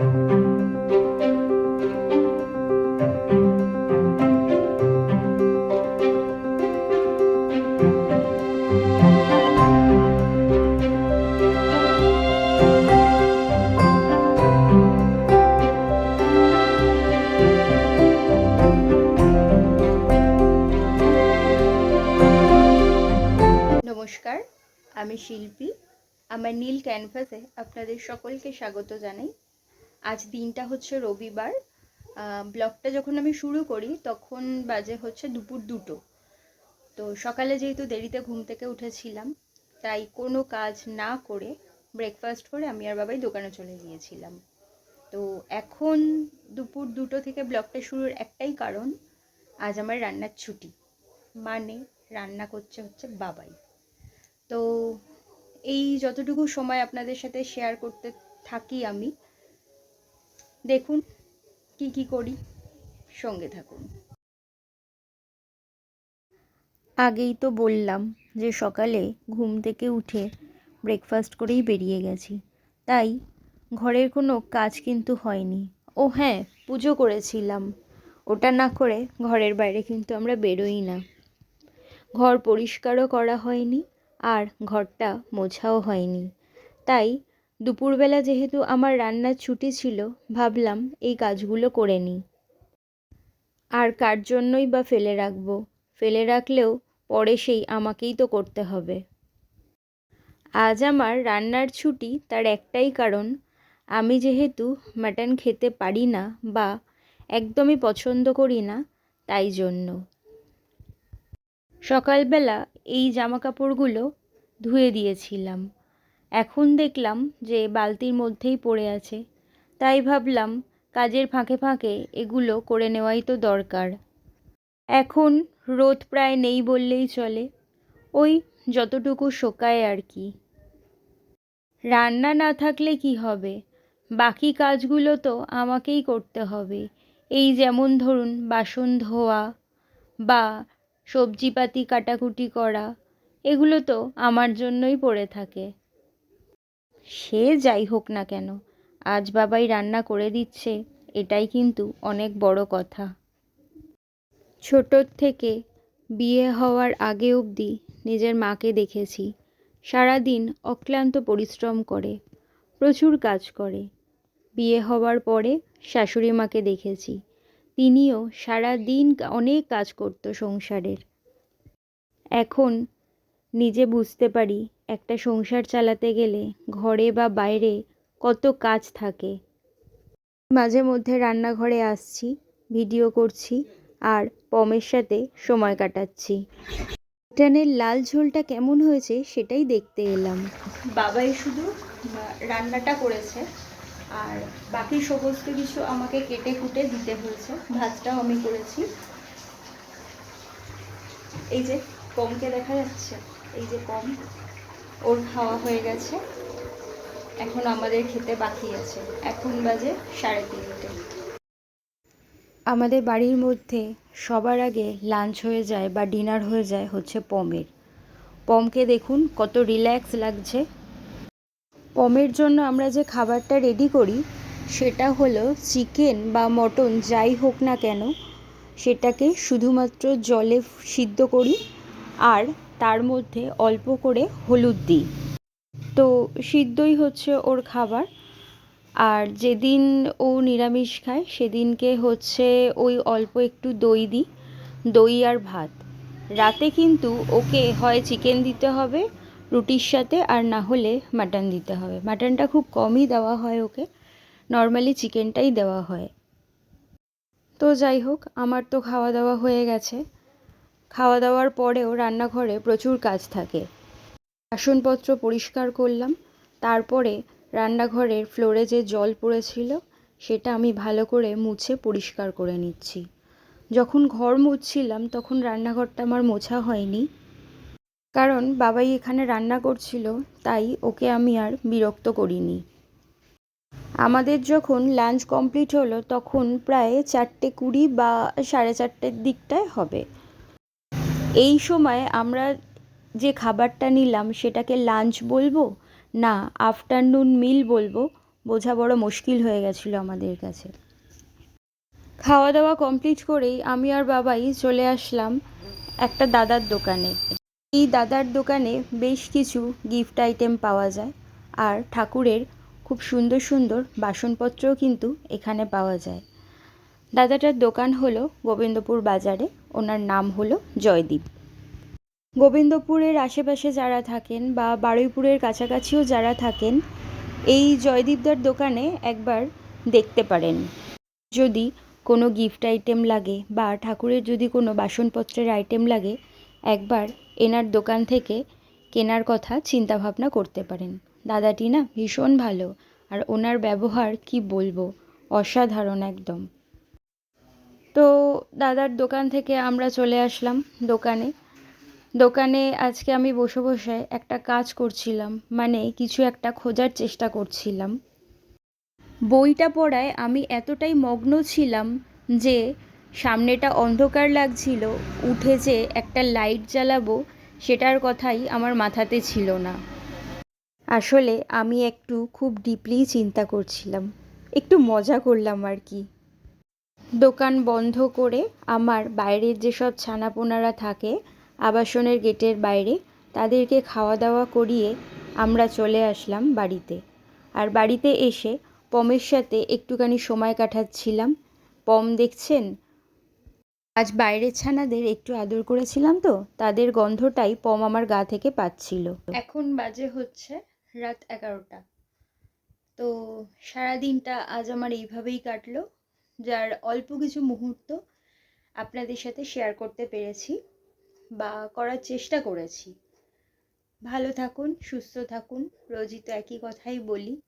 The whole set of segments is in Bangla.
নমস্কার আমি শিল্পী। আমার নীল ক্যানভাসে আপনাদের সকলকে স্বাগত জানাই। আজ দিনটা হচ্ছে রবিবার ব্লগটা যখন আমি শুরু করি তখন বাজে হচ্ছে দুপুর দুটো। তো সকালে যেহেতু দেরিতে ঘুম থেকে উঠেছিলাম, তাই কোনো কাজ না করে ব্রেকফাস্ট করে আমি আর বাবাই দোকানে চলে গিয়েছিলাম। তো এখন দুপুর দুটো থেকে ব্লগটা শুরুর একটাই কারণ, আজ আমার রান্নার ছুটি। মানে রান্না করছে হচ্ছে বাবাই। তো এই যতটুকু সময় আপনাদের সাথে শেয়ার করতে থাকি আমি দেখুন কি কি করি। সঙ্গে থাকুন। আগেই তো বললাম যে সকালে ঘুম থেকে উঠে ব্রেকফাস্ট করেই বেরিয়ে গেছি। তাই ঘরের কোনো কাজ কিন্তু হয়নি। ও হ্যাঁ পুজো করেছিলাম। ওটা না করে ঘরের বাইরে কিন্তু আমরা বেরোই না। ঘর পরিষ্কারও করা হয়নি আর ঘরটা মোছাও হয়নি। তাই দুপুরবেলা যেহেতু আমার রান্নার ছুটি ছিল, ভাবলাম এই কাজগুলো করে নিই। আর কার জন্যই বা ফেলে রাখব? ফেলে রাখলেও পরে সেই আমাকেই তো করতে হবে। আজ আমার রান্নার ছুটি তার একটাই কারণ, আমি যেহেতু মাটন খেতে পারি না বা একদমই পছন্দ করি না তাই জন্য। সকালবেলা এই জামা কাপড়গুলো ধুয়ে দিয়েছিলাম। এখন দেখলাম যে বালতির মধ্যেই পড়ে আছে। তাই ভাবলাম কাজের ফাঁকে ফাঁকে এগুলো করে নেওয়াই তো দরকার। এখন রোদ প্রায় নেই বললেই চলে। ওই যতটুকু শোকায় আর কি। রান্না না থাকলে কি হবে? বাকি কাজগুলো তো আমাকেই করতে হবে। এই যেমন ধরুন বাসন ধোয়া বা সবজিপাতি কাটাকুটি করা, এগুলো তো আমার জন্যই পড়ে থাকে। সে যাই হোক না কেন, আজ বাবাই রান্না করে দিচ্ছে, এটাই কিন্তু অনেক বড় কথা। ছোটোর থেকে বিয়ে হওয়ার আগে অবধি নিজের মাকে দেখেছি। সারাদিন অক্লান্ত পরিশ্রম করে, প্রচুর কাজ করে। বিয়ে হওয়ার পরে শাশুড়ি মাকে দেখেছি। তিনিও সারা দিন অনেক কাজ করতো সংসারের। এখন নিজে বুঝতে পারি একটা সংসার চালাতে গেলে ঘরে বা বাইরে কত কাজ থাকে। মাঝে মধ্যে রান্নাঘরে আসছি, ভিডিও করছি আর পমের সাথে সময় কাটাচ্ছি। মাটনের লাল ঝোলটা কেমন হয়েছে সেটাই দেখতে এলাম। বাবাই শুধু রান্নাটা করেছে আর বাকি সমস্ত কিছু আমাকে কেটে কুটে দিতে হয়েছে। ভাতটাও আমি করেছি। এই যে কমকে দেখা যাচ্ছে, এই যে কম ওর খাওয়া হয়ে গেছে। এখন আমাদের খেতে বাকি আছে। এখন বাজে সাড়ে তিনটে। আমাদের বাড়ির মধ্যে সবার আগে লাঞ্চ হয়ে যায় বা ডিনার হয়ে যায় হচ্ছে পমের। পমকে দেখুন কত রিল্যাক্স লাগছে। পমের জন্য আমরা যে খাবারটা রেডি করি, সেটা হলো চিকেন বা মটন যাই হোক না কেন, সেটাকে শুধুমাত্র জলে সিদ্ধ করি আর তার মধ্যে অল্প করে হলুদ দিই। তো সিদ্ধই হচ্ছে ওর খাবার। আর যেদিন ও নিরামিষ খায়, সেদিনকে হচ্ছে ওই অল্প একটু দই দিই, দই আর ভাত। রাতে কিন্তু ওকে হয় চিকেন দিতে হবে, রুটির সাথে, আর না হলে মাটন দিতে হবে। মাটনটা খুব কমই দেওয়া হয় ওকে, নর্মালি চিকেনটাই দেওয়া হয়। তো যাই হোক, আমার তো খাওয়া দাওয়া হয়ে গেছে। খাওয়া দাওয়ার পরেও রান্নাঘরে প্রচুর কাজ থাকে। বাসনপত্র পরিষ্কার করলাম, তারপরে রান্নাঘরের ফ্লোরে যে জল পড়েছিল, সেটা আমি ভালো করে মুছে পরিষ্কার করে নিচ্ছি। যখন ঘর মুছছিলাম, তখন রান্নাঘরটা আমার মোছা হয়নি। কারণ বাবাই এখানে রান্না করছিল, তাই ওকে আমি আর বিরক্ত করিনি। আমাদের যখন লাঞ্চ কমপ্লিট হলো, তখন প্রায় চারটে কুড়ি বা সাড়ে চারটের দিকটায় হবে। এই সময় আমরা যে খাবারটা নিলাম, সেটাকে লাঞ্চ বলব? না আফটারনুন মিল বলব? বোঝা বড় মুশকিল হয়ে গেছিল আমাদের কাছে। খাওয়া দাওয়া কমপ্লিট করেই আমি আর বাবাই চলে আসলাম একটা দাদার দোকানে। এই দাদার দোকানে বেশ কিছু গিফট আইটেম পাওয়া যায় আর ঠাকুরের খুব সুন্দর সুন্দর বাসনপত্রও কিন্তু এখানে পাওয়া যায়। দাদাটার দোকান হলো গোবিন্দপুর বাজারে। ওনার নাম হলো জয়দীপ। গোবিন্দপুরের আশেপাশে যারা থাকেন বা বারুইপুরের কাছাকাছিও যারা থাকেন, এই জয়দীপদার দোকানে একবার দেখতে পারেন। যদি কোনো গিফট আইটেম লাগে বা ঠাকুরের যদি কোনো বাসনপত্রের আইটেম লাগে, একবার এনার দোকান থেকে কেনার কথা চিন্তাভাবনা করতে পারেন। দাদাটি না ভীষণ ভালো, আর ওনার ব্যবহার কি বলব? অসাধারণ একদম। তো দাদার দোকান থেকে আমরা চলে আসলাম দোকানে। দোকানে আজকে আমি বসে বসে একটা কাজ করছিলাম মানে কিছু একটা খোঁজার চেষ্টা করছিলাম। বইটা পড়ায় আমি এতটাই মগ্ন ছিলাম যে সামনেটা অন্ধকার লাগছিল, উঠে যে একটা লাইট জ্বালাবো সেটার কথাই আমার মাথাতে ছিল না। আসলে আমি একটু খুব ডিপলি চিন্তা করছিলাম, একটু মজা করলাম আর কি। দোকান বন্ধ করে আমার বাইরের যেসব ছানাপোনারা থাকে, আবাসনের গেটের বাইরে, তাদেরকে খাওয়া দাওয়া করিয়ে আমরা চলে আসলাম বাড়িতে। আর বাড়িতে এসে পমের সাথে একটুখানি সময় কাটাচ্ছিলাম। পম, দেখছেন? আজ বাইরের ছানাদের একটু আদর করেছিলাম তো, তাদের গন্ধটাই পম আমার গা থেকে পাচ্ছিল। এখন বাজে হচ্ছে রাত এগারোটা। তো সারাদিনটা আজ আমার এইভাবেই কাটলো। যার অল্প কিছু মুহূর্ত আপনাদের সাথে শেয়ার করতে পেরেছি বা করার চেষ্টা করেছি। ভালো থাকুন, সুস্থ থাকুন, রোজই তো একই কথাই বলি।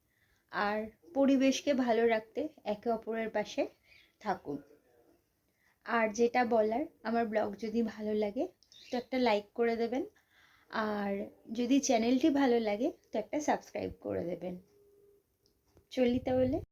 আর পরিবেশকে ভালো রাখতে একে অপরের পাশে থাকুন। আর যেটা বলার, আমার ব্লগ যদি ভালো লাগে, তো একটা লাইক করে দেবেন। আর যদি চ্যানেলটি ভালো লাগে, তো একটা সাবস্ক্রাইব করে দেবেন। চলি তাহলে।